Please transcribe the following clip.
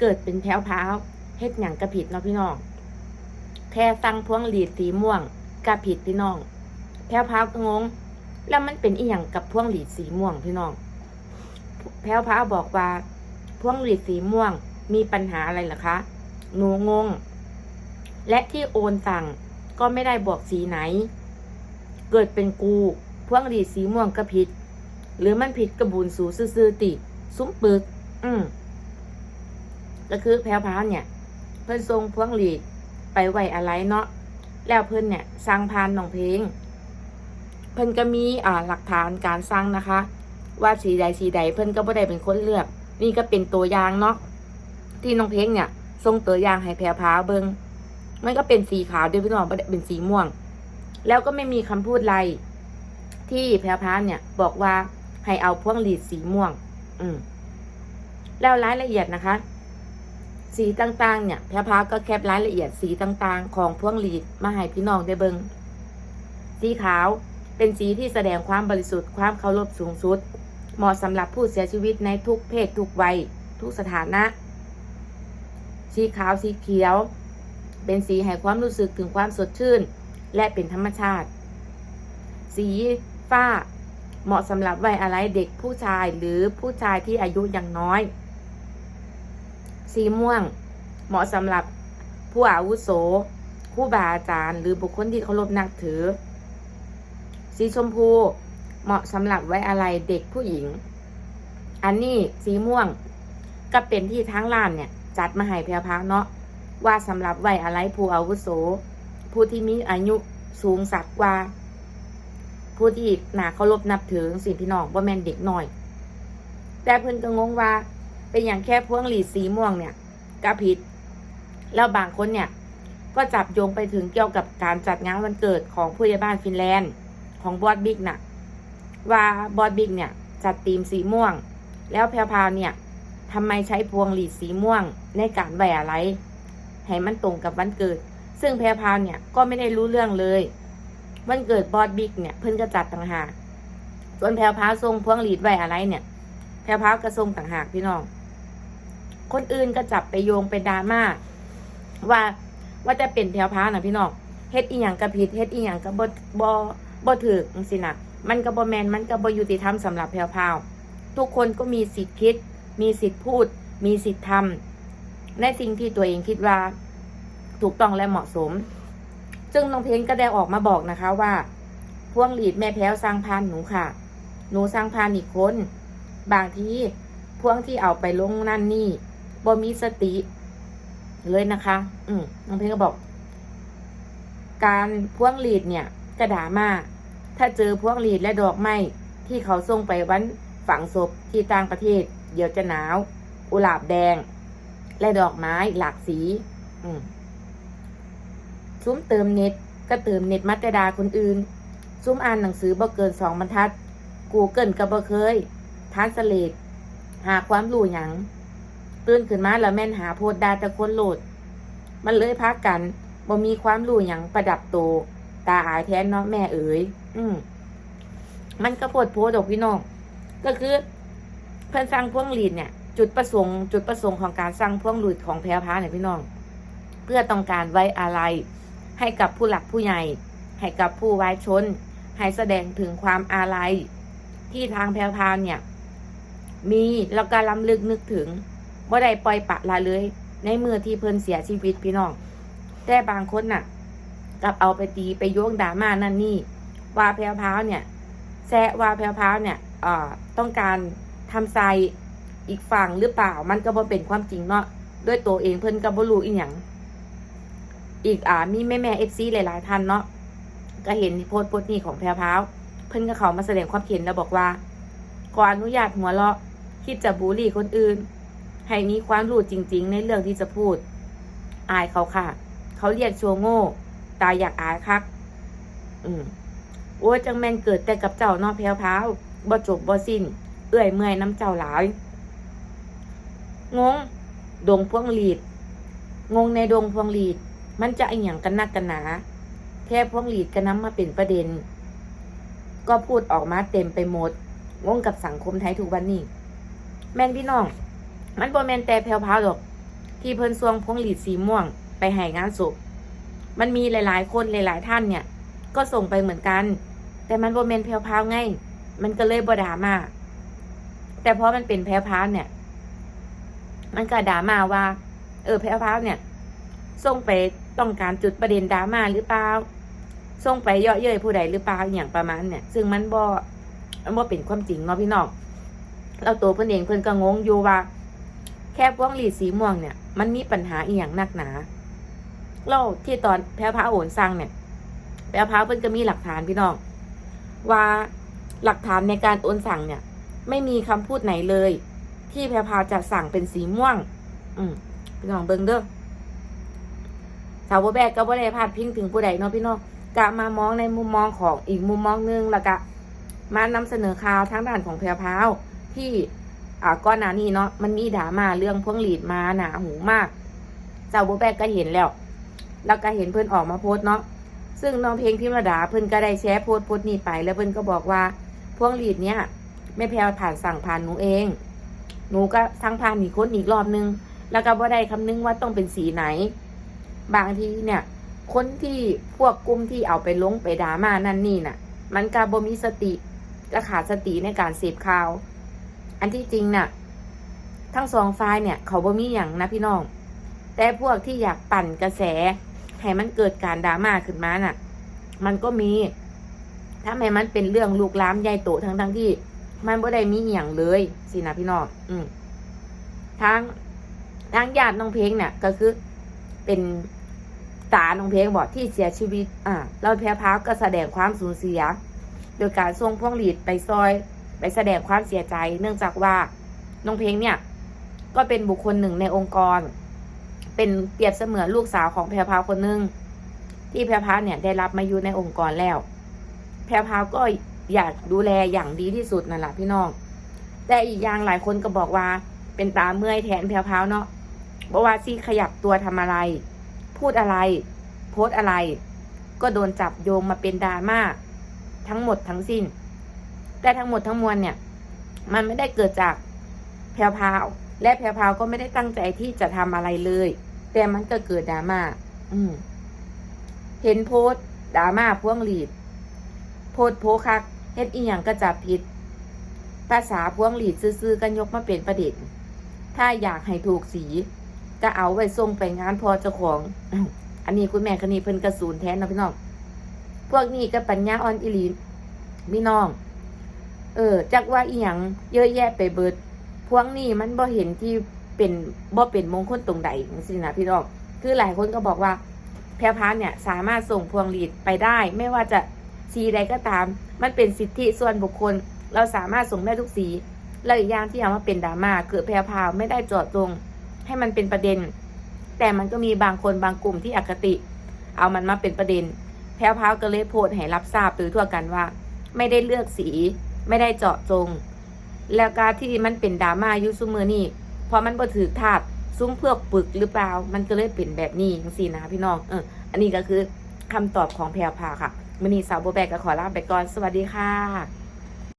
เกิดเป็นแถวพ้าวเฮ็ดหยังกระผิดเนาะพี่น้อง แค่สั่งพวงหลีดสีม่วงกระผิดพี่น้องแถวพ้าวก็งง แล้วมันเป็นอีหยังกับพวงหลีดสีม่วงพี่น้อง แพรวพ้าวบอกว่า พวงหลีดสีม่วงมีปัญหาอะไรหรอคะ หนูงง และที่โอนสั่งก็ไม่ได้บอกสีไหน เกิดเป็นกู พวงหลีดสีม่วงก็ผิด หรือมันผิดกระบุนสูซื่อติ ซุ้มปึก อืม ก็คือแพรวพาวเนี่ย เพิ่นทรงพวงหลีดไปไวอะไรเนาะแล้วเพิ่นเนี่ยสร้างพานน้องเพลง เพิ่นก็มีอ่าหลักฐานการสร้างนะคะ ว่าสีใดสีใดเพิ่นก็บ่ได้เป็นคนเลือก นี่ก็เป็นตัวอย่างเนาะที่น้องเพลงเนี่ยส่งตัวอย่างให้แพรพาวเบิงมันก็เป็นสีขาวด้วยพี่น้องเป็นสีม่วง แล้วก็ไม่มีคำพูดอะไรที่แพรพาวเนี่ย บอกว่าให้เอาพวงหลีดสีม่วง อืมแล้วรายละเอียดนะคะ สีต่างๆ เนี่ยแพรพาก็แคปรายละเอียดสีต่างๆ ของพวงหลีดมาให้พี่น้องได้เบิงสีขาวเป็นสีที่แสดงความบริสุทธิ์ความเคารพสูงสุด เหมาะสำหรับผู้เสียชีวิตในทุกเพศทุกวัย ทุกสถานะ สีขาวสีเขียว เป็นสีให้ความรู้สึกถึงความสดชื่น และเป็นธรรมชาติ สีฟ้า เหมาะสำหรับวัยอะไรเด็กผู้ชายหรือผู้ชายที่อายุยังน้อย สีม่วง เหมาะสำหรับผู้อาวุโสผู้บาอาจารย์ หรือบุคคลที่เคารพนับถือ สีชมพู เหมาะสำหรับไว้อะไรเด็กผู้หญิง อันนี้สีม่วงก็เป็นที่ทั้งร้านเนี่ย จัดมาให้แพรวพราวเนาะว่าสำหรับไว้อะไรผู้อาวุโส ผู้ที่มีอายุสูงสักกว่า ผู้ที่หนาเคารพนับถือสิ่งพี่น้องว่าแม่นเด็กหน่อย แต่เพิ่นก็งงว่า เป็นอย่างแค่พวงหลีดสีม่วงเนี่ยก็ผิด แล้วบางคนเนี่ย ก็จับโยงไปถึงเกี่ยวกับการจัดงานวันเกิดของผู้ใหญ่บ้านฟินแลนด์ ของบอสบิ๊กน่ะ ว่าบอสบิ๊กเนี่ย จัดธีมสีม่วง แล้วแพรวพาวเนี่ยทำไมใช้พวงหลีดสีม่วงในการไว้อะไร ให้มันตรงกับวันเกิด ซึ่งแพรวพาวเนี่ยก็ไม่ได้รู้เรื่องเลย วันเกิดบอสบิ๊กเนี่ยเพิ่นก็จัดต่างหากส่วนแพรวพาวทรงพวงหลีดไว้อะไรเนี่ยแพรวพราวก็ทรงต่างหากพี่น้อง คนอื่นก็จับไปโยงเป็นดราม่าว่าว่าจะเป็นแพรวพรานะพี่น้องเฮ็ดอีหยังกระผิดเฮ็ดอีหยังกระบ่บ่บ่ถือจังซี่นะมันก็บ่แมนมันก็บ่ยุติธรรมสำหรับแพรวพราวทุกคนก็มีสิทธิ์คิด มีสิทธิ์พูด มีสิทธิ์ทำในสิ่งที่ตัวเองคิดว่า ถูกต้องและเหมาะสม ซึ่งน้องเพลงก็ได้ออกมาบอกนะคะว่าพวงหลีดแม่แพ้วสร้างพานหนูค่ะ หนูสร้างพานอีกคน บางทีพวงที่เอาไปลงนั่นนี่ บ่มีสติ เลยนะคะ อืมน้องเพลงก็บอก การพวงหลีดเนี่ยกระดามาถ้าเจอพวงหลีดและดอกไม้ที่เขาส่งไปวันฝังศพที่ต่างประเทศ เดี๋ยวจะหนาว อุหลาบแดง และดอกไม้หลากสี อืมซุ้มเติมเน็ต ก็เติมเน็ตมัตดาคนอื่น ซุ้มอ่านหนังสือบ่เกินสองบรรทัด กูเกิลก็บ่เคยทานสเลดหาความรู้หยัง ตื่นขึ้นมาแล้วแม่นหาโพดดาต่คนโหลด มันเลยพักกันบ่มีความรู้หยังประดับโตวตาอายแทนเนาะแม่เอ๋ยอืมมันก็โพดโพดอกพี่น้องก็คือ เพิ่นสร้างพวงหลีดเนี่ย จุดประสงค์ จุดประสงค์ของการสร้างพวงหลีดของแพรพาเนี่ยพี่น้อง เพื่อต้องการไว้อะไร ให้กับผู้หลักผู้ใหญ่ ให้กับผู้ไว้ชน ให้แสดงถึงความอาลัยที่ทางแพรพาเนี่ย มีแล้วก็ล้ำลึกนึกถึง ว่ได้ปล่อยปะละเลย ในเมื่อที่เพิ่นเสียชีวิตพี่น้อง แต่บางคนน่ะกลับเอาไปตีไปโยงดราม่านั่นนี่ว่าแพรพาวเนี่ยแซะว่าแพรพาวเนี่ยเอ่อต้องการทำใจอีกฝั่งหรือเปล่า มันก็บ่เป็นความจริงเนาะด้วยตัวเองเพิ่นก็บ่รู้อีหยังอีกอ่ามีแม่แม่เอฟซีหลาย ๆ ท่านเนาะก็เห็นโพสต์โพสต์นี้ของแพรพาวเพิ่นก็เขามาแสดงความเห็นแล้วบอกว่าขออนุญาตหัวเราะคิดจะบูลลี่คนอื่น ให้มีความรู้จริง ๆ ในเรื่องที่จะพูด อายเขาค่ะ เขาเรียกชัวโง่ ตายอยากอายคัก อืมโอ้จังแมนเกิดแต่กับเจ้านอแพรวพราวบ่จบบ่สิ้น เอื้อยเมื่อยน้ำเจ้าหลายงง ดงพวงหลีด งงในดงพวงหลีด มันจะอีหยังกันนักกันหนา แค่พวงหลีดก็น้ำมาเป็นประเด็น ก็พูดออกมาเต็มไปหมด งงกับสังคมไทยทุกวันนี้ แม่นพี่น้อง มันบ่แมนแต่แพรวพาวดอก ที่เพิ่นซวงพวงหลีดสีม่วง ไปให้งานศพมันมีหลายๆ คนหลาย ๆ ท่านเนี่ย ก็ส่งไปเหมือนกัน แต่มันโบเมนแพรวๆไงมันก็เลยบดามาแต่เพราะมันเป็นแพรวๆเนี่ย มันก็ดามาว่า เออแพรวๆเนี่ยส่งไปต้องการจุดประเด็นดราม่าหรือเปล่าส่งไปเยาะเย้ยผู้ใดหรือเปล่าอย่างประมาณเนี่ย ซึ่งมันบ่มันบ่เป็นความจริงเนาะพี่น้อง เราตัวเพิ่นเองเพิ่นก็งงอยู่ว่า แค่พวงหลีดสีม่วงเนี่ย มันมีปัญหาอีหยังนักหนาเราที่ตอนแพรวพาโอนสั่งเนี่ยแพรวพาเพิ่นก็มีหลักฐานพี่น้อง ว่าหลักฐานในการโอนสั่งเนี่ย ไม่มีคำพูดไหนเลย ที่แพรพาจะสั่งเป็นสีม่วง อืมพี่น้องเบิ่งเด้อสาวบ่แบกก็บ่ได้พาดพิงถึงผู้ใดเนาะพี่น้องกะมามองในมุมมองของอีกมุมมองหนึงแล้วก็มานำเสนอข่าวทางด้านของแพรพราวที่ อ่าก้อนหน้านี้เนาะมันมีดราม่าเรื่องพวงหลีดมาหนาหูมากสาวบ่แบกก็เห็นแล้ว แล้วก็เห็นเพื่อนออกมาโพสเนาะซึ่งน้องเพลงพิมรดาเพื่อนก็ได้แชร์โพสโพสนี้ไป แล้วเพื่อนก็บอกว่าพวงหลีดเนี้ยแม่แพรวผ่านสั่งผ่านหนูเอง หนูก็สั่งผ่านอีกคนอีกรอบนึง แล้วก็บ่ได้คำนึงว่าต้องเป็นสีไหน บางทีเนี่ย คนที่พวกกลุ่มที่เอาไปลงไปด่ามานั่นนี่น่ะ มันก็บ่มีสติก็ขาดสติในการเสพข่าว อันที่จริงน่ะ ทั้งสองฝ่ายเนี่ย เขาบ่มีอย่างนะพี่น้อง แต่พวกที่อยากปั่นกระแสให้มันเกิดการดราม่าขึ้นมาน่ะ มันก็มีถ้าให้มันเป็นเรื่องลูกล้ามใหญ่โตทั้งทั้งที่ มันบ่ได้มีอย่างเลยสินะพี่น้องอืมทางทางญาติน้องเพลงเนี่ยก็คือเป็นตาน้องเพลงบอกที่เสียชีวิต อ่าเราแพ้พาวก็แสดงความสูญเสีย โดยการส่งพวงหลีดไปซอย ไปแสดงความเสียใจ เนื่องจากว่าน้องเพลงเนี่ยก็เป็นบุคคลหนึ่งในองค์กร เป็นเปรียบเสมือนลูกสาวของแพรพาวคนหนึ่งที่แพรพาวเนี่ยได้รับมาอยู่ในองค์กรแล้ว แพรพาวก็อยากดูแลอย่างดีที่สุดนั่นแหละพี่น้อง แต่อีกอย่างหลายคนก็บอกว่า เป็นตาเมื่อยแทนแพรพาวเนาะบอกว่าซี่ขยับตัวทำอะไร พูดอะไร โพสอะไร ก็โดนจับโยงมาเป็นดราม่าทั้งหมดทั้งสิ้น แต่ทั้งหมดทั้งมวลเนี่ย มันไม่ได้เกิดจากแพรวพาวและแพรวพาวก็ไม่ได้ตั้งใจที่จะทำอะไรเลย แต่มันก็เกิดดราม่าอืม เห็นโพสดราม่าพ่วงหลีด โพสโพคักเฮ็ดอีหยังก็จับผิด ภาษาพ่วงหลีดซื่อๆกันยกมาเป็นประเด็นถ้าอยากให้ถูกสีก็เอาไว้ส่งไปงานพอเจ้าของ อันนี้คุณแม่คนนี้เพิ่นกระสูนแทนนะพี่น้อง พวกนี้ก็ปัญญาอ่อนอิลีพี่น้อง เออ จักว่าอีหยังเยอะแยะไปเบิด พวกนี้มันบ่เห็นที่เป็นบ่เป็นมงคลตรงใดจังซี่นะพี่น้องคือหลายคนก็บอกว่า แพรพาเนี่ยสามารถส่งพวงหลีดไปได้ ไม่ว่าจะสีใดก็ตาม มันเป็นสิทธิส่วนบุคคล เราสามารถส่งได้ทุกสีแล้วอีกอย่างที่เอามาเป็นดราม่าคือแพรพาวไม่ได้จอดจงให้มันเป็นประเด็น แต่มันก็มีบางคนบางกลุ่มที่อคติ เอามันมาเป็นประเด็น แพรพาวก็เลยโพสให้รับทราบโดยทั่วกันว่า ไม่ได้เลือกสี ไม่ได้เจาะจง แล้วการที่มันเป็นดราม่ายุซุมือนี่เพราะมันบ่ถือถาดซุ้มเพือกปึกหรือเปล่า มันก็เลยเป็นแบบนี้จังสี่นะพี่น้องเอออันนี้ก็คือคำตอบของแพรวพาค่ะมือนี้สาวโบแบกก็ขอลาไปก่อนสวัสดีค่ะ